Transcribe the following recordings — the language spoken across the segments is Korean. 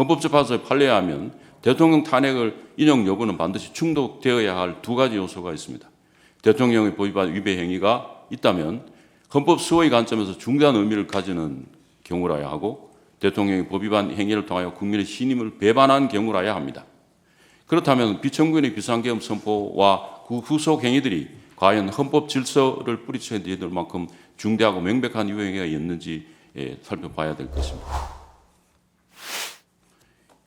헌법재판소에 판례야 하면 대통령 탄핵을 인용 여부는 반드시 충족되어야 할 두 가지 요소가 있습니다. 대통령의 법위반 위배 행위가 있다면 헌법 수호의 관점에서 중대한 의미를 가지는 경우라야 하고 대통령이 법위반 행위를 통하여 국민의 신임을 배반한 경우라야 합니다. 그렇다면 비청구인의 비상계엄 선포와 그 후속 행위들이 과연 헌법 질서를 뿌리쳐야 될 만큼 중대하고 명백한 유행위가 있는지 예, 살펴봐야 될 것입니다.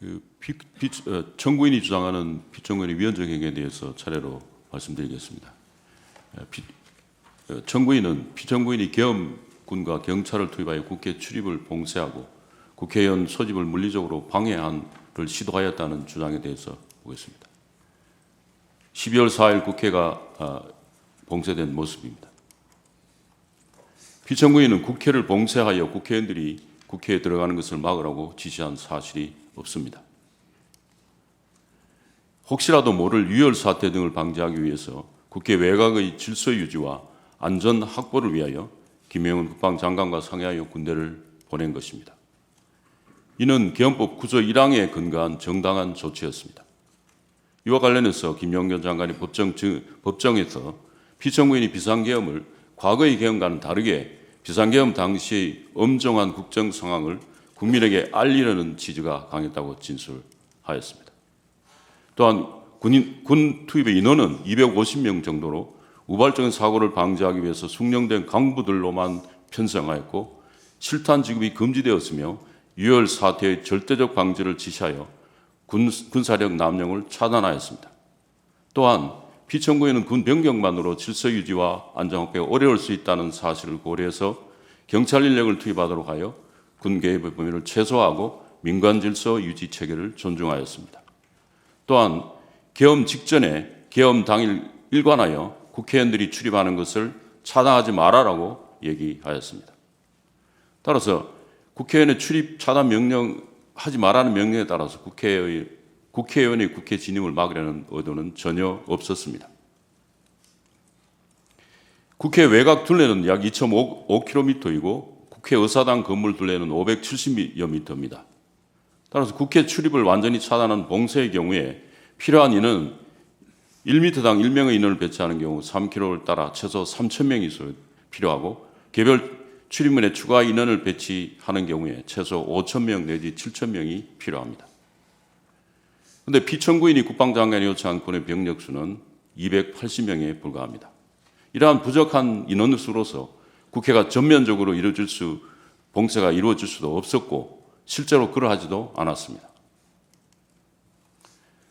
그 비, 비, 어, 청구인이 주장하는 비청구인의 위헌적 행위에 대해서 차례로 말씀드리겠습니다. 어, 비, 어, 청구인은 비청구인이 계엄군과 경찰을 투입하여 국회 출입을 봉쇄하고 국회의원 소집을 물리적으로 방해한을 시도하였다는 주장에 대해서 보겠습니다. 12월 4일 국회가 아, 봉쇄된 모습입니다. 비청구인은 국회를 봉쇄하여 국회의원들이 국회에 들어가는 것을 막으라고 지시한 사실이 없습니다. 혹시라도 모를 유혈 사태 등을 방지하기 위해서 국회 외곽의 질서 유지와 안전 확보를 위하여 김영은 국방장관과 상의하여 군대를 보낸 것입니다. 이는 계엄법 구조 1항에 근거한 정당한 조치였습니다. 이와 관련해서 김영균 장관이 법정, 법정에서 피청구인이 비상계엄을 과거의 계엄과는 다르게 비상계엄 당시의 엄정한 국정 상황을 국민에게 알리려는 취지가 강했다고 진술하였습니다. 또한 군인, 군 투입의 인원은 250명 정도로 우발적인 사고를 방지하기 위해서 숙련된 강부들로만 편성하였고 실탄 지급이 금지되었으며 유혈 사태의 절대적 방지를 지시하여 군, 군사력 남용을 차단하였습니다. 또한 피청구에는 군 병력만으로 질서 유지와 안전 확보가 어려울 수 있다는 사실을 고려해서 경찰 인력을 투입하도록 하여 군 개입의 범위를 최소화하고 민관 질서 유지 체계를 존중하였습니다. 또한 계엄 직전에 계엄 당일 일관하여 국회의원들이 출입하는 것을 차단하지 말아라고 얘기하였습니다. 따라서 국회의원의 출입 차단 명령 하지 말라는 명령에 따라서 국회의 국회의원의 국회 진입을 막으려는 의도는 전혀 없었습니다. 국회 외곽 둘레는 약 2.5km이고 국회 의사당 건물 둘레는 570여 미터입니다. 따라서 국회 출입을 완전히 차단한 봉쇄의 경우에 필요한 인은 1m당 1명의 인원을 배치하는 경우 3km를 따라 최소 3,000명이 필요하고 개별 출입문에 추가 인원을 배치하는 경우에 최소 5,000명 내지 7,000명이 필요합니다. 그런데 비청구인이 국방장관이 요청한 군의 병력 수는 280명에 불과합니다. 이러한 부족한 인원수로서 국회가 전면적으로 이루어질 수 봉쇄가 이루어질 수도 없었고 실제로 그러하지도 않았습니다.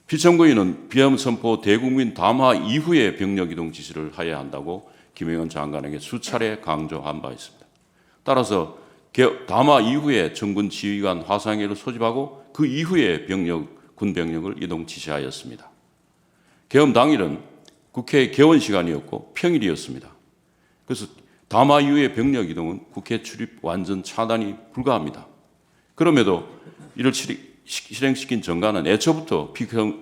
비청구인은 비험 선포 대국민 담화 이후에 병력 이동 지시를 하여야 한다고 김영현 장관에게 수차례 강조한 바 있습니다. 따라서 담화 이후에 정군 지휘관 화상회를 소집하고 그 이후에 병력 군 병력을 이동 지시하였습니다. 개엄 당일은 국회 개원 시간이었고 평일이었습니다. 그래서 담화 이후의 병력 이동은 국회 출입 완전 차단이 불가합니다. 그럼에도 이를 실행시킨 정가는 애초부터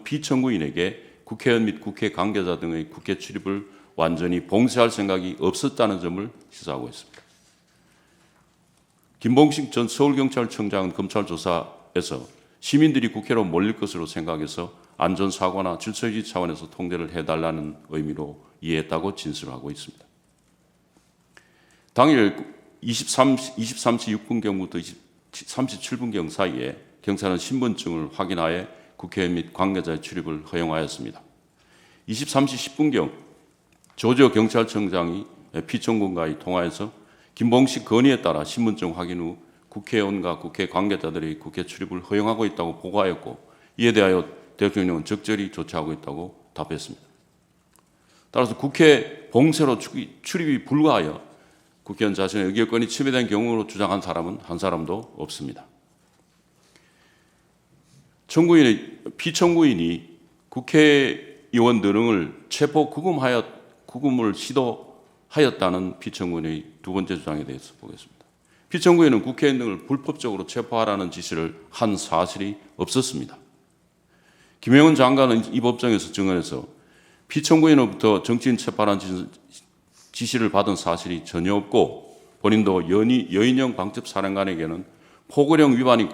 비청구인에게 국회의원 및 국회 관계자 등의 국회 출입을 완전히 봉쇄할 생각이 없었다는 점을 시사하고 있습니다. 김봉식 전 서울경찰청장은 검찰 조사에서 시민들이 국회로 몰릴 것으로 생각해서 안전사고나 질서유지 차원에서 통제를 해달라는 의미로 이해했다고 진술하고 있습니다. 당일 23, 23시 6분경부터 37분경 사이에 경찰은 신분증을 확인하여 국회 및 관계자의 출입을 허용하였습니다. 23시 10분경 조지오 경찰청장이 피청군과의 통화에서 김봉식 건의에 따라 신분증 확인 후 국회의원과 국회 관계자들이 국회 출입을 허용하고 있다고 보고하였고 이에 대하여 대통령은 적절히 조치하고 있다고 답했습니다. 따라서 국회 봉쇄로 출입이 불가하여 국회의원 자신의 의결권이 침해된 경우로 주장한 사람은 한 사람도 없습니다. 청구인의 피청구인이 국회의원 등을 체포 구금하여 구금을 시도하였다는 피청구인의 두 번째 주장에 대해서 보겠습니다. 피청구인은 국회의원 등을 불법적으로 체포하라는 지시를 한 사실이 없었습니다. 김영은 장관은 이 법정에서 증언해서 피청구인으로부터 정치인 체포하라는 지시를 받은 사실이 전혀 없고 본인도 연이, 여인형 방첩 사령관에게는 포고령 위반이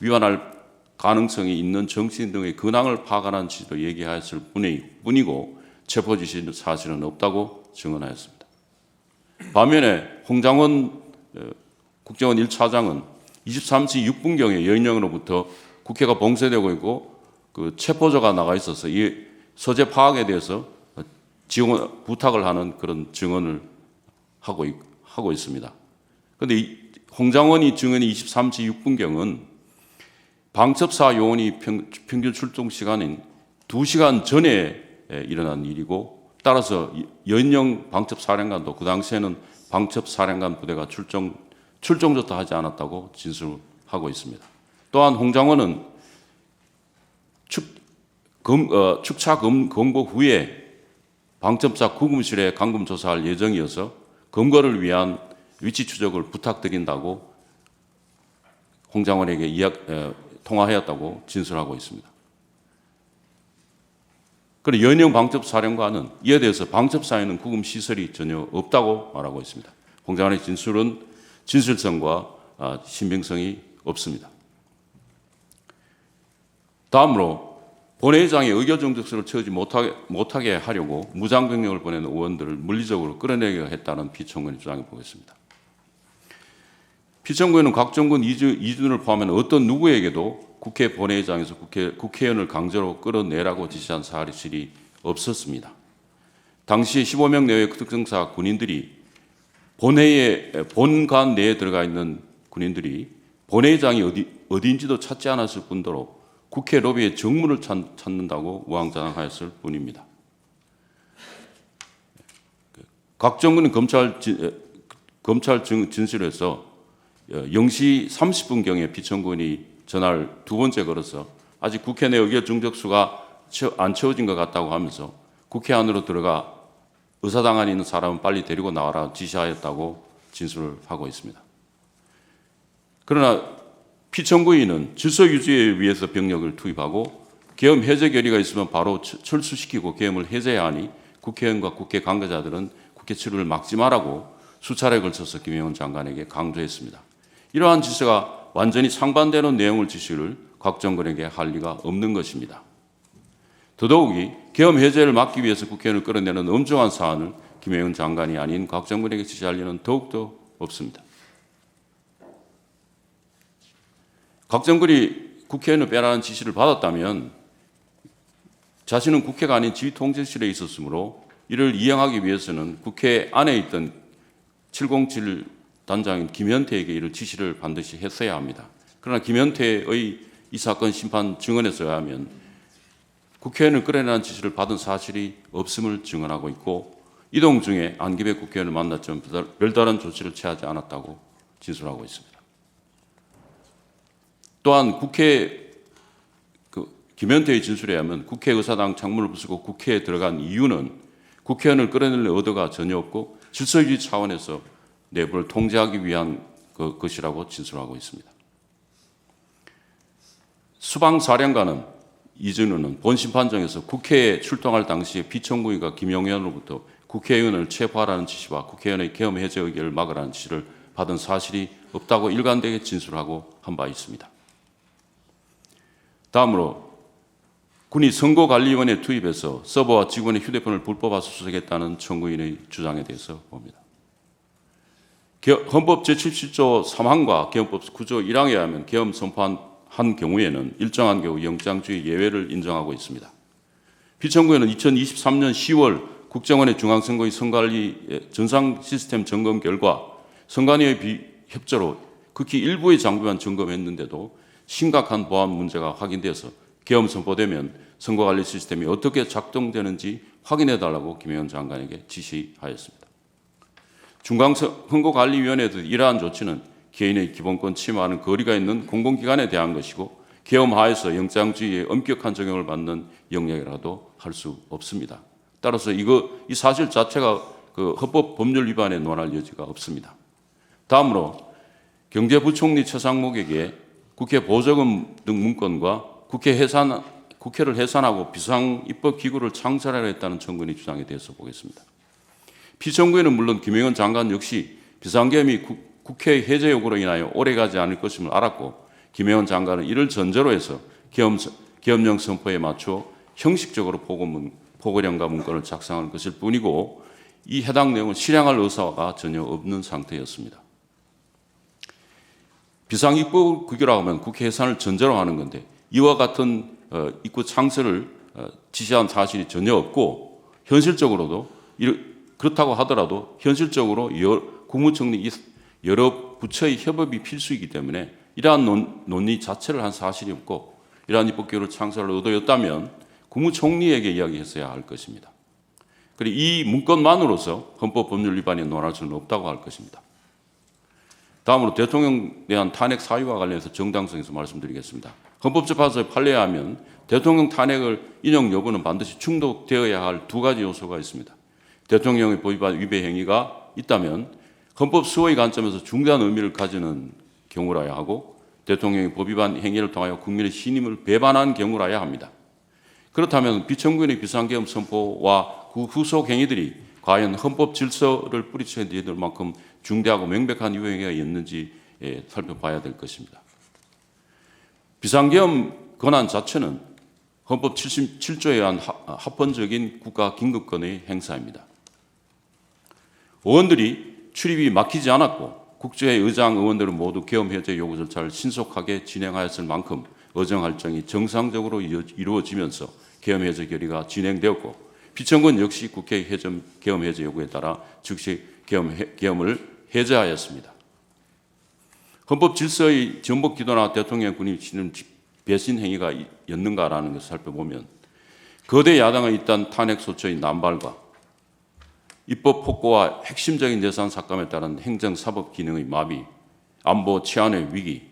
위반할 가능성이 있는 정치인 등의 근황을 파악하는 지도 얘기하였을 뿐이, 뿐이고 체포 지시는 사실은 없다고 증언하였습니다. 반면에 홍장원 어, 국정원 1차장은 23시 6분경에 여인영으로부터 국회가 봉쇄되고 있고 그 체포조가 나가 있어서 이 서재 파악에 대해서 지원 부탁을 하는 그런 증언을 하고 있, 하고 있습니다. 그런데 홍장원이 증언이 23시 6분경은 방첩사 요원이 평, 평균 출동 시간인 2시간 전에 에, 일어난 일이고 따라서 연영 방첩사령관도 그 당시에는 방첩사령관 부대가 출정 출정조차 하지 않았다고 진술하고 있습니다. 또한 홍장원은 축, 검, 어, 축차 검, 검거 후에 방첩사 구금실에 감금 조사할 예정이어서 검거를 위한 위치 추적을 부탁드린다고 홍장원에게 이야, 에, 통화하였다고 진술하고 있습니다. 그리고 연영 방첩사령관은 이에 대해서 방첩사에는 구금 시설이 전혀 없다고 말하고 있습니다. 홍장원의 진술은 진실성과 아, 신빙성이 없습니다. 다음으로 본회의장에 의결 정적서를 채우지 못하게, 못하게 하려고 무장병력을 보내는 의원들을 물리적으로 끌어내려 했다는 피청구의 주장해 보겠습니다. 피청구에는 각종군 이주, 이준을 포함한 어떤 누구에게도 국회 본회의장에서 국회, 국회의원을 강제로 끌어내라고 지시한 사실이 없었습니다. 당시 15명 내외 특정사 군인들이 본회의에 본관 내에 들어가 있는 군인들이 본회의장이 어디 어디인지도 찾지 않았을 뿐더러 국회 로비에 정문을 찾, 찾는다고 우왕좌왕하였을 뿐입니다. 각정군은 검찰 진, 검찰 증, 진술에서 0시 30분경에 비천군이 전화를 두 번째 걸어서 아직 국회 내 의결 중적수가 안 채워진 것 같다고 하면서 국회 안으로 들어가 의사당 안에 있는 사람은 빨리 데리고 나와라 지시하였다고 진술을 하고 있습니다. 그러나 피청구인은 질서 유지에 위해서 병력을 투입하고 계엄 해제 결의가 있으면 바로 철수시키고 계엄을 해제해야 하니 국회의원과 국회 관계자들은 국회 출입을 막지 말라고 수차례 걸쳐서 김영훈 장관에게 강조했습니다. 이러한 지시가 완전히 상반되는 내용을 지시를 각 정권에게 할 리가 없는 것입니다. 더더욱이 계엄 해제를 막기 위해서 국회의원을 끌어내는 엄중한 사안을 김영훈 장관이 아닌 각 정권에게 지시할 리는 더욱더 없습니다. 각 정권이 국회의원을 빼라는 지시를 받았다면 자신은 국회가 아닌 지휘통제실에 있었으므로 이를 이행하기 위해서는 국회 안에 있던 707 단장인 김현태에게 이를 지시를 반드시 했어야 합니다. 그러나 김현태의 이 사건 심판 증언에서 의하면 국회의원을 끌어내라는 지시를 받은 사실이 없음을 증언하고 있고 이동 중에 안기배 국회의원을 만났지만 별다른 조치를 취하지 않았다고 진술하고 있습니다. 또한 국회 그 김현태의 진술에 의하면 국회 의사당 창문을 부수고 국회에 들어간 이유는 국회의원을 끌어내는 의도가 전혀 없고 질서유지 차원에서 내부를 통제하기 위한 그 것이라고 진술하고 있습니다. 수방사령관은 이준우는 본심 판정에서 국회에 출동할 당시에 비청구위가 김용현으로부터 국회의원을 체포하라는 지시와 국회의원의 계엄 해제 의결을 막으라는 지시를 받은 사실이 없다고 일관되게 진술하고 한 바 있습니다. 다음으로 군이 선거관리위원회 투입해서 서버와 직원의 휴대폰을 불법 압수수색했다는 청구인의 주장에 대해서 봅니다. 헌법 제77조 3항과 개헌법 9조 1항에 의하면 계엄 선포한 한 경우에는 일정한 경우 영장주의 예외를 인정하고 있습니다. 피청구에는 2023년 10월 국정원의 중앙선거의 선관리 전상 시스템 점검 결과 선관위의 비협조로 극히 일부의 장비만 점검했는데도 심각한 보안 문제가 확인돼서 계엄 선포되면 선거관리 시스템이 어떻게 작동되는지 확인해 달라고 김영현 장관에게 지시하였습니다. 중앙선거관리위원회도 이러한 조치는 개인의 기본권 침해하는 거리가 있는 공공기관에 대한 것이고 계엄하에서 영장주의의 엄격한 적용을 받는 영역이라도 할 수 없습니다. 따라서 이거 이 사실 자체가 그 헌법 법률 위반에 논할 여지가 없습니다. 다음으로 경제부총리 최상목에게 국회 보조금 등 문건과 국회 해산 국회를 해산하고 비상 입법 기구를 창설하려 했다는 청구인의 주장에 대해서 보겠습니다. 피청구에는 물론 김영현 장관 역시 비상계엄이 국회 해제 요구로 인하여 오래가지 않을 것임을 알았고 김혜원 장관은 이를 전제로 해서 계엄, 계엄령 선포에 맞추어 형식적으로 포고문, 포고령과 문건을 작성한 것일 뿐이고 이 해당 내용은 실행할 의사가 전혀 없는 상태였습니다. 비상입법 구규라고 하면 국회 예산을 전제로 하는 건데 이와 같은 어, 입구 창설을 어, 지시한 사실이 전혀 없고 현실적으로도 그렇다고 하더라도 현실적으로 여- 국무총리 이- 여러 부처의 협업이 필수이기 때문에 이러한 논, 논의 자체를 한 사실이 없고 이러한 입법규를 창설할 의도였다면 국무총리에게 이야기했어야 할 것입니다. 그리고 이 문건만으로서 헌법 법률 위반이 논할 수는 없다고 할 것입니다. 다음으로 대통령에 대한 탄핵 사유와 관련해서 정당성에서 말씀드리겠습니다. 헌법재판소의 판례에 하면 대통령 탄핵을 인용 여부는 반드시 충족되어야 할 두 가지 요소가 있습니다. 대통령의 법위반 위배 행위가 있다면 헌법 수호의 관점에서 중대한 의미를 가지는 경우라야 하고 대통령의 법위반 행위를 통하여 국민의 신임을 배반한 경우라야 합니다. 그렇다면 비청구인의 비상계엄 선포와 그 후속 행위들이 과연 헌법 질서를 뿌리쳐야 만큼 중대하고 명백한 유행위가 있는지 예, 살펴봐야 될 것입니다. 비상계엄 권한 자체는 헌법 77조에 의한 하- 합헌적인 국가 긴급권의 행사입니다. 의원들이 출입이 막히지 않았고 국회의 의장 의원들은 모두 계엄 해제 요구 절차를 신속하게 진행하였을 만큼 의정 활동이 정상적으로 이루- 이루어지면서 계엄 해제 결의가 진행되었고 비천군 역시 국회 해점 계엄 해제 요구에 따라 즉시 계엄을 해제하였습니다. 헌법 질서의 전복 기도나 대통령 군이 치는 배신 행위가 였는가라는 것을 살펴보면 거대 야당의 이딴 탄핵 소처의 남발과 입법 폭고와 핵심적인 예산 삭감에 따른 행정 사법 기능의 마비, 안보 치안의 위기,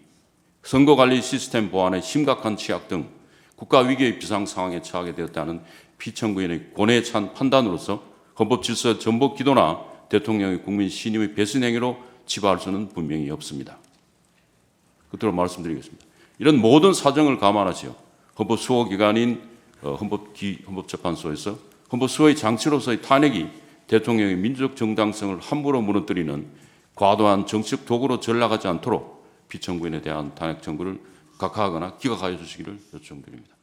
선거 관리 시스템 보안의 심각한 취약 등 국가 위기의 비상 상황에 처하게 되었다는 피청구인의 고뇌에 찬 판단으로서 헌법 질서 전복 기도나 대통령의 국민 신임의 배신 행위로 치부할 수는 분명히 없습니다. 끝으로 말씀드리겠습니다. 이런 모든 사정을 감안하시어 헌법 수호 기관인 어, 헌법 기 헌법재판소에서 헌법 수호의 장치로서의 탄핵이 대통령의 민족 정당성을 함부로 무너뜨리는 과도한 정치적 도구로 전락하지 않도록 피청구인에 대한 탄핵 청구를 각하하거나 기각하여 주시기를 요청드립니다.